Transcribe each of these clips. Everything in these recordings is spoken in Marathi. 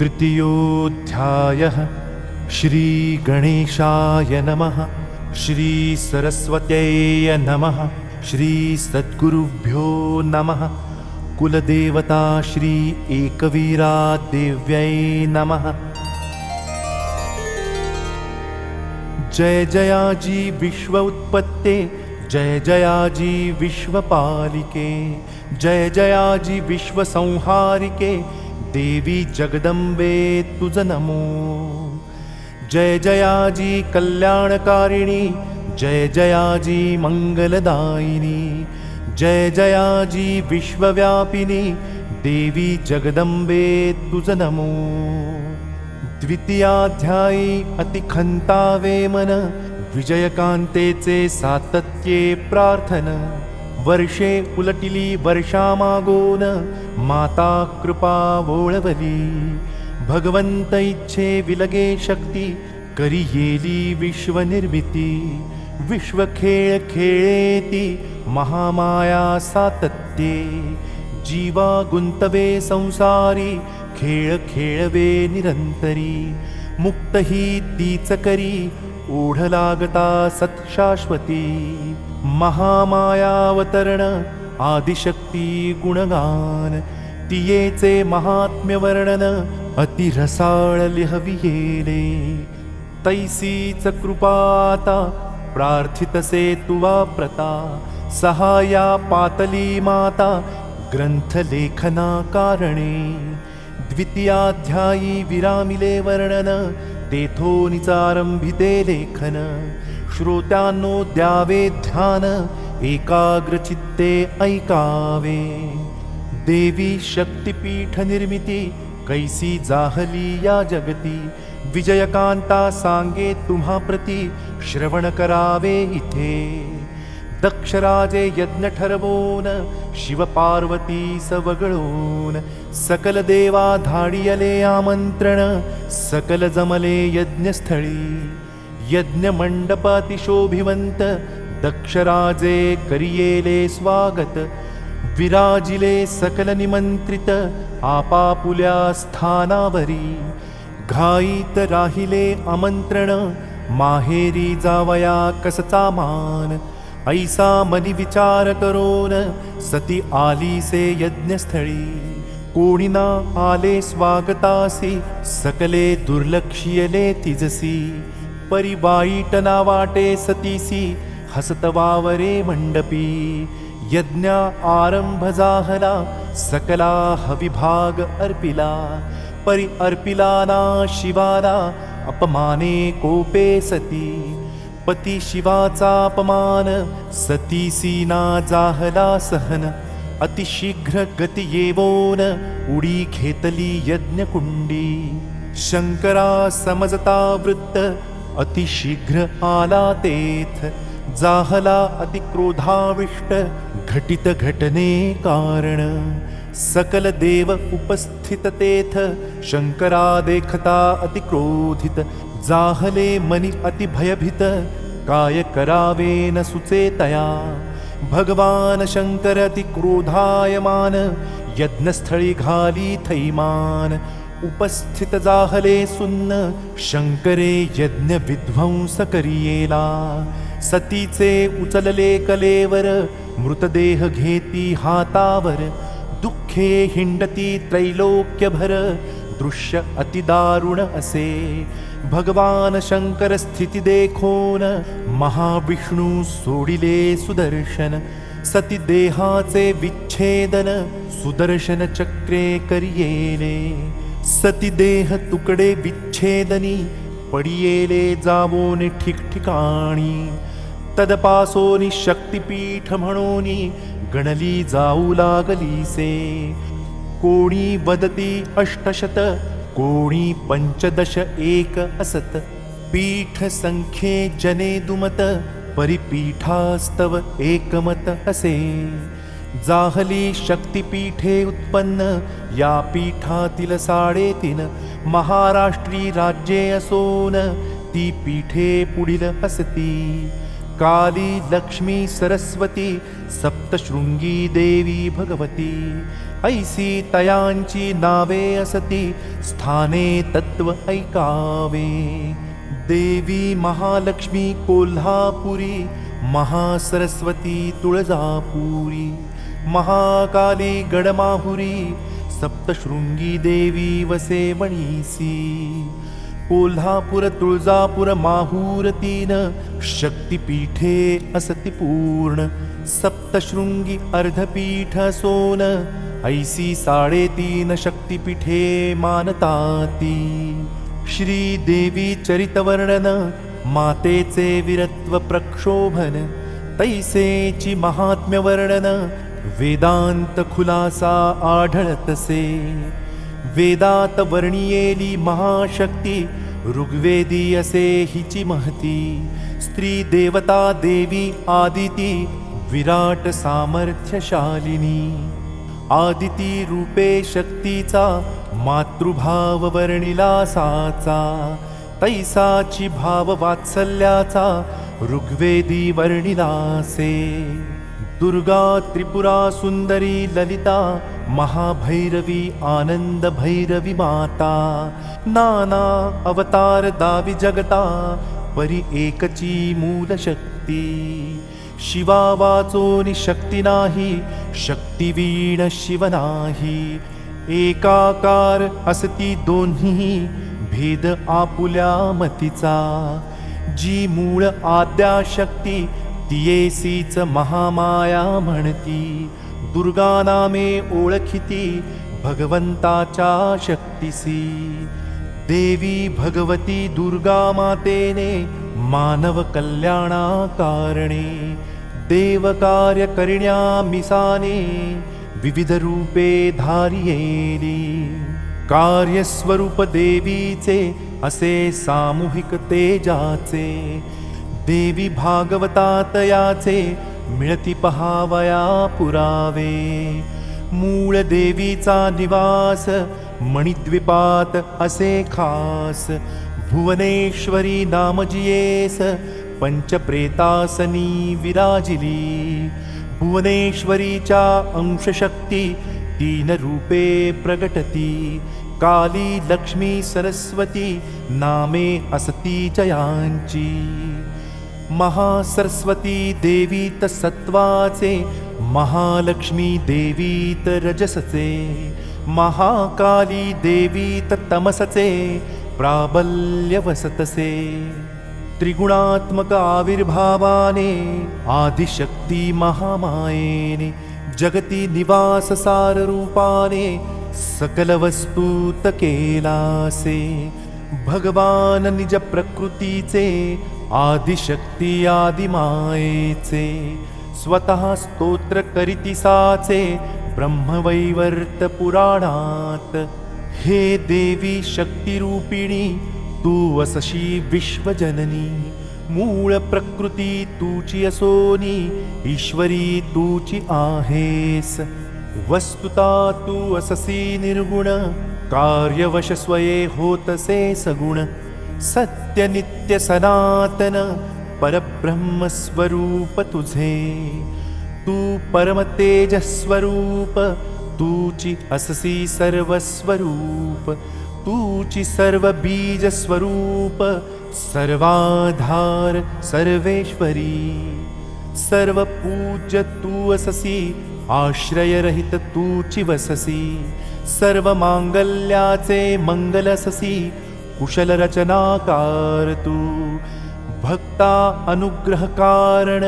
तृतीयोऽध्यायः श्रीगणेशाय नमः श्रीसरस्वत्यै नमः श्रीसद्गुरुभ्यो नमः कुलदेवता श्री एकवीरादेव्यै नमः। जय जयाजी विश्व उत्पत्ते जय जयाजी विश्वपालिके जय जयाजी विश्वसंहारिके देवी जगदंबे तुझ नमो। जय जयाजी कल्याणकारिणी जय जयाजी मंगलदायिनी जय जयाजी विश्वव्यापिनी देवी जगदंबे तुझ नमो। द्वितीयाध्यायी अतिखंतावे मन विजयकांतेचे सातत्ये प्रार्थन वर्षे उलटिली वर्षामागोन माता कृपा वोळवली. भगवंत इच्छे विलगे शक्ती करी येली विश्वनिर्मिती. विश्व खेळ खेळेती महामाया सातत्ये. जीवा गुंतवे संसारी खेळ खेळवे निरंतरी. मुक्त तीच करी ओढ लागता सत्शाश्वती महामायावतरण आदिशक्ती गुणगान तियेचे महात्म्य वर्णन अतिरसाळ लिहवियेले तैसीच कृपाता प्रार्थितसे तुवा प्रता सहाया पातली माता ग्रंथलेखना कारणे. द्वितीयाध्यायी विरामिले वर्णन तेथोनिचारंभिते लेखन श्रोत्यांनो द्यावे ध्यान एकाग्रचित्ते ऐकावे. देवी शक्तिपीठ निर्मिती कैसी जाहली या जगती. विजयकांता सांगे तुम्हा प्रती श्रवण करावे इथे. दक्षराजे यज्ञ ठरवून शिवपार्वती सवगळोन. सकल देवा धाडियले आमंत्रण सकल जमले यज्ञस्थळी. यज्ञमण्डपातिशोभिवन्त दक्षराजे करियेले स्वागत विराजिले सकल निमंत्रित आपापुल्या स्थानावरी घाईत राहिले आमंत्रण माहेरी जावया कसचा मान ऐसा मनी विचार करोन सती आलीसे यज्ञस्थळी कोणीना आले स्वागतासी सकले दुर्लक्षियले तिजसी परी वाईट ना वाटे सतीसी हसत वावरे मंडपी. यज्ञ आरंभ जाहला सकला हविभाग अर्पिला. परी अर्पिलाना शिवाला अपमाने कोपे सती. पती शिवाचा अपमान सतीसी ना जाहला सहन. अतिशीघ्र गती येवोन उडी घेतली यज्ञकुंडी. शंकरा समजता वृत्त अतिशीघ्र आलातेथ। जाहला अतिक्रोधाविष्ट घटितघटने कारण। सकलदेव उपस्थिततेथ शङ्करादेकता अतिक्रोधित। जाहले मनि अतिभयभित। कायकरा वेन सुचेतया। भगवान् शङ्कर अतिक्रोधायमान। यज्ञस्थळी घाली थैमान उपस्थित जाहले सुन्न शंकरे यज्ञ विध्वंस करियेला। सतीचे उचलले कलेवर मृतदेह घेती हातावर। दुःखे हिंडती त्रैलोक्यभर दृश्य अतिदारुण असे। भगवान शंकर स्थिती देखोन महाविष्णू सोडिले सुदर्शन। सती देहाचे विच्छेदन सुदर्शन चक्रे करियेले सती देह तुकडे विच्छेदनी पडियेले जावोनी ठिकठिकाणी तदपासोनी शक्तिपीठ म्हणूनी गणली जाऊ लागलीसे कोणी वदती अष्टशत कोणी पंचदश एक असत पीठ संख्ये जने दुमत परिपीठास्तव एकमत असे जाहली शक्तिपीठे उत्पन्न या पीठातील साडेतीन महाराष्ट्री राज्ये असोन ती पीठे पुढील असती. काली लक्ष्मी सरस्वती सप्तशृंगी देवी भगवती. ऐसी तयांची नावे असती स्थाने तत्व ऐकावे. देवी महालक्ष्मी कोल्हापुरी महासरस्वती तुळजापुरी. महाकाली गडमाहुरी सप्तशृंगी देवी वसे वणीसी कोल्हापुर तुळजापुर माहूर तीन शक्तिपीठे असति पूर्ण सप्तशृंगी अर्धपीठ सोन ऐसी साडेतीन शक्तिपीठे मानताती। श्रीदेवी चरितवर्णन मातेचे वीरत्व प्रक्षोभन तैसेची महात्म्य वर्णन वेदांत खुलासा आढळतसे वेदात वर्णियेली महाशक्ती ऋग्वेदी असे हिची महती. स्त्री देवता देवी आदिती विराट सामर्थ्यशालिनी. आदिती रूपे शक्तीचा मातृभाव वर्णिलासाचा. तैसाची भाव वात्सल्याचा ऋग्वेदी वर्णिलासे. दुर्गा त्रिपुरा सुंदरी ललिता महाभैरवी आनंद भैरवी माता नाना अवतार दावी जगता परी एकची मूल शक्ती. शिवा वाचोनी शक्ती नाही शक्तिवीण शिव नाही. एकाकार असती दोन्ही भेद आपुल्या मतीचा. जी मूळ आद्या शक्ती तियेसीच महामाया म्हणती दुर्गा नामे ओळखिती भगवंताच्या शक्तीसी. देवी भगवती दुर्गा मातेने मानव कल्याणा कारणे देव कार्य करण्या मिसाने विविध रूपे धारियेली. कार्यस्वरूप देवीचे असे सामूहिक तेजाचे देवी भागवतात याचे मिळती पहावया पुरावे. मूळ देवीचा निवास मणिद्वीपात असे खास. भुवनेश्वरी नामजियेस पंचप्रेतासनी विराजिली. भुवनेश्वरीच्या अंशशक्ती तीन रूपे प्रगटती. काली लक्ष्मी सरस्वती नामे असती जयांची महासरस्वती देवी तत्सत्त्वाचे तसत्त्वासे महालक्ष्मीदेवी तरजसचे महाकालीदेवी तत्तमससे प्राबल्यवसतसे। त्रिगुणात्मक आविर्भावाने आदिशक्ति महामायेने जगति निवाससाररूपानि सकलवस्तुतकेलासे भगवान निज प्रकृतीचे आदिशक्ती आदिमायेचे स्वतः स्तोत्र करीती ब्रह्मवैवर्त पुराणात. हे देवी शक्तिरूपिणी तू वसशी विश्वजननी. मूळ प्रकृती तूची असोनी ईश्वरी तूची आहेस. वस्तुता तू अससी निर्गुण कार्यवश स्वये होतसे सगुण सत्य नित्य सनातन परब्रह्म स्वरूप तुझे। तू परमतेजस्वरूप तूची अससी सर्वस्वरूप तूची सर्व बीज स्वरूप सर्वाधार सर्वेश्वरी। सर्व पूज्य तू अससी आश्रयरहित तूची वससी सर्व मांगल्याचे मंगलससी कुशल रचनाकार तू. भक्ता अनुग्रह कारण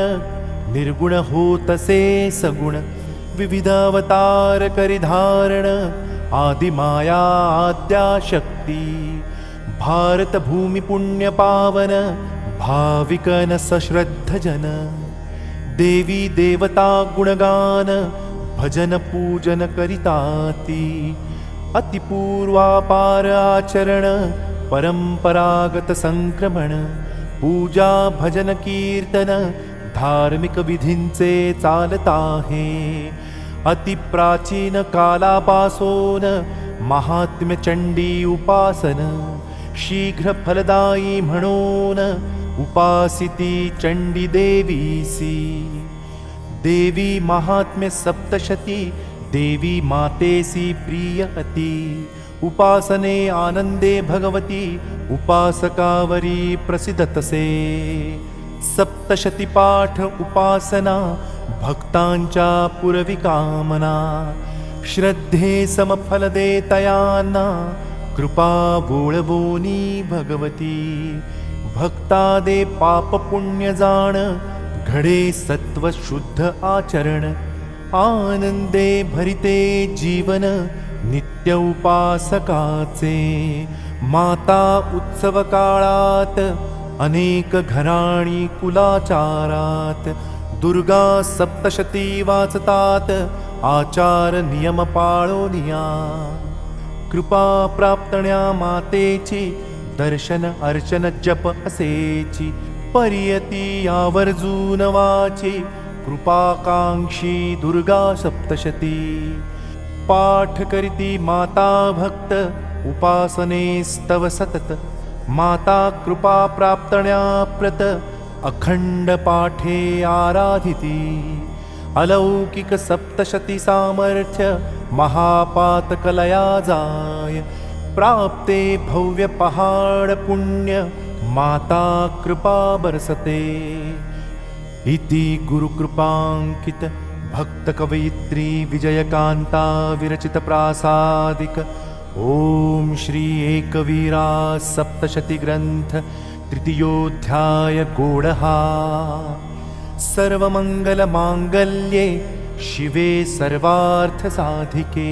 निर्गुण होतसे सगुण विविध अवतार करिधारण आदिमाया आद्या शक्ती भारत भूमि पुण्य पावन भाविकन सश्रद्ध जन देवी देवता गुणगान भजन पूजन करिताती। अतिपूर्वापार आचरण परंपरागत संक्रमण पूजा भजन कीर्तन धार्मिक विधींचे चालत आहे अतिप्राचीन कालापासून महात्म्य चंडी उपासन शीघ्र फलदायी म्हणून उपासिति चण्डीदेवी देवी देवी माहात्म्यसप्तशती देवी मातेसि प्रियति उपासने आनन्दे भगवती उपासकावरी प्रसीदतसे सप्तशतीपाठ उपासना भक्तां पुरविकामना। श्रद्धे समफलदे तया न कृपा वोळवोनी भगवती। भक्ता दे पाप पुण्य जाण घडे सत्व शुद्ध आचरण आनंदे भरिते जीवन नित्य उपासकाचे माता उत्सव काळात अनेक घराणी कुलाचारात दुर्गा सप्तशती वाचतात आचार नियम पाळोनिया. कृपा प्राप्तण्या मातेची दर्शन अर्चन जप असेची. पर्यती आवर्जून वाचे. कृपाकांक्षी दुर्गा सप्तशती. पाठ करीती माता भक्त. उपासने स्तव सतत. माता कृपा प्राप्तण्याप्रत. अखंड पाठे आराधिती. अलौकिक सप्तशती सामर्थ्य. महापातकलया जाय. प्राप्ते भव्य पहाड पुण्य माता कृपा बरसते। इति गुरुकृपाङ्कित भक्तकवयित्री विजयकान्ता विरचित प्रासादिक। ॐ श्री एकवीरा सप्तशतिग्रन्थ तृतीयोऽध्याय गोडहा। सर्वमङ्गलमाङ्गल्ये शिवे सर्वार्थसाधिके